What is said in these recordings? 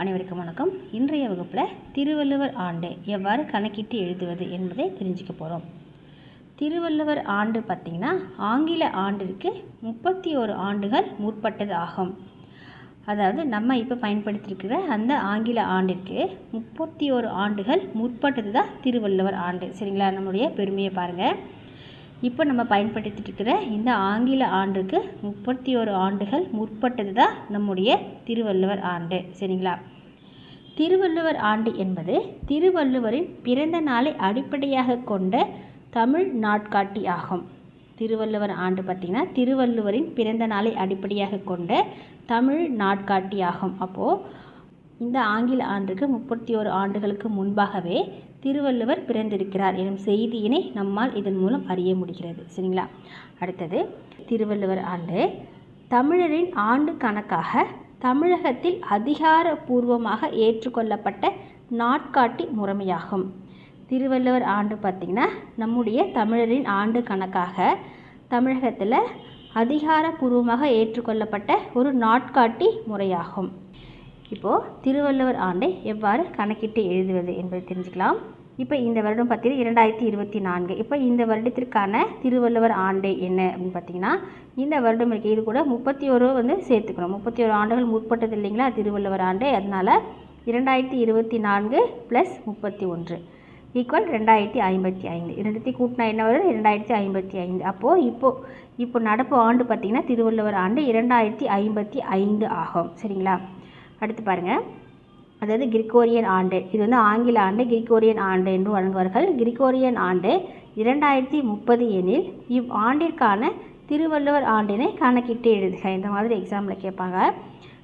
அனைவருக்கும் வணக்கம். இன்றைய வகுப்பில் திருவள்ளுவர் ஆண்டு எவ்வாறு கணக்கிட்டு எழுதுவது என்பதை தெரிஞ்சுக்க போகிறோம் திருவள்ளுவர் ஆண்டு பார்த்திங்கன்னா ஆங்கில ஆண்டிற்கு முப்பத்தி ஓரு ஆண்டுகள் முற்பட்டது ஆகும். அதாவது நம்ம இப்போ பயன்படுத்தியிருக்கிற அந்த ஆங்கில ஆண்டிற்கு முப்பத்தி ஓரு ஆண்டுகள் முற்பட்டது தான் திருவள்ளுவர் ஆண்டு. சரிங்களா? நம்மளுடைய பெருமையை பாருங்கள் இப்போ நம்ம பயன்படுத்திட்டு இருக்கிற இந்த ஆங்கில ஆண்டுக்கு முப்பத்தி ஓரு ஆண்டுகள் முற்பட்டது தான் நம்முடைய திருவள்ளுவர் ஆண்டு. சரிங்களா? திருவள்ளுவர் ஆண்டு என்பது திருவள்ளுவரின் பிறந்த நாளை அடிப்படையாக கொண்ட தமிழ் நாட்காட்டி ஆகும். திருவள்ளுவர் ஆண்டு பார்த்திங்கன்னா திருவள்ளுவரின் பிறந்த நாளை அடிப்படையாக கொண்ட தமிழ் நாட்காட்டி ஆகும். அப்போது இந்த ஆங்கில ஆண்டுக்கு முப்பத்தி ஓரு ஆண்டுகளுக்கு முன்பாகவே திருவள்ளுவர் பிறந்திருக்கிறார் எனும் செய்தியினை நம்மால் இதன் மூலம் அறிய முடிகிறது. சரிங்களா? அடுத்தது திருவள்ளுவர் ஆண்டு தமிழரின் ஆண்டு கணக்காக தமிழகத்தில் அதிகாரபூர்வமாக ஏற்றுக்கொள்ளப்பட்ட நாட்காட்டி முறைமையாகும். திருவள்ளுவர் ஆண்டு பார்த்திங்கன்னா நம்முடைய தமிழரின் ஆண்டு கணக்காக தமிழகத்தில் அதிகாரபூர்வமாக ஏற்றுக்கொள்ளப்பட்ட ஒரு நாட்காட்டி முறையாகும். இப்போது திருவள்ளுவர் ஆண்டை எவ்வாறு கணக்கிட்டு எழுதுவது என்பதை தெரிஞ்சுக்கலாம். இப்போ இந்த வருடம் பார்த்தீங்கன்னா இரண்டாயிரத்தி இருபத்தி நான்கு. இப்போ இந்த வருடத்திற்கான திருவள்ளுவர் ஆண்டு என்ன அப்படின்னு பார்த்தீங்கன்னா இந்த வருடம் இருக்குது இது கூட முப்பத்தி ஒரு வந்து சேர்த்துக்கணும். முப்பத்தி ஒரு ஆண்டுகள் முற்பட்டது இல்லைங்களா திருவள்ளுவர் ஆண்டு? அதனால் இரண்டாயிரத்தி இருபத்தி நான்கு ப்ளஸ் முப்பத்தி ஒன்று ஈக்குவல் ரெண்டாயிரத்தி ஐம்பத்தி ஐந்து. இரண்டாயிரத்தி கூட்டினா என்ன வரும்? இரண்டாயிரத்தி ஐம்பத்தி ஐந்து. அப்போது இப்போது இப்போ நடப்பு ஆண்டு பார்த்திங்கன்னா திருவள்ளுவர் ஆண்டு இரண்டாயிரத்தி ஐம்பத்தி ஐந்து ஆகும். சரிங்களா? அடுத்து பாருங்கள் அதாவது கிரிகோரியன் ஆண்டு. இது வந்து ஆங்கில ஆண்டு கிரிகோரியன் ஆண்டு என்று வழங்குவார்கள். கிரிகோரியன் ஆண்டு இரண்டாயிரத்தி முப்பது எனில் இவ் ஆண்டிற்கான திருவள்ளுவர் ஆண்டினை கணக்கிட்டு எழுதுக. இந்த மாதிரி எக்ஸாமில் கேட்பாங்க.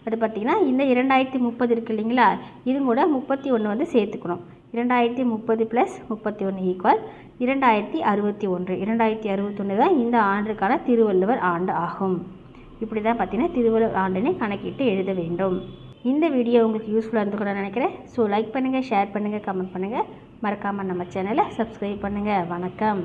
அது பார்த்திங்கன்னா இந்த இரண்டாயிரத்தி முப்பது இருக்குது இல்லைங்களா? இது கூட முப்பத்தி ஒன்று வந்து சேர்த்துக்கணும். இரண்டாயிரத்தி முப்பது ப்ளஸ் முப்பத்தி ஒன்று ஈக்குவல் இரண்டாயிரத்தி அறுபத்தி ஒன்று. இரண்டாயிரத்தி அறுபத்தொன்று தான் இந்த ஆண்டுக்கான திருவள்ளுவர் ஆண்டு ஆகும். இப்படி தான் பார்த்தீங்கன்னா திருவள்ளுவர் ஆண்டினை கணக்கிட்டு எழுத வேண்டும். இந்த வீடியோ உங்களுக்கு யூஸ்ஃபுல்லாக இருந்து கூட நினைக்கிறேன். ஸோ லைக் பண்ணுங்கள் ஷேர் பண்ணுங்கள் கமெண்ட் பண்ணுங்கள் மறக்காமல் நம்ம சேனலை சப்ஸ்கிரைப் பண்ணுங்கள் வணக்கம்.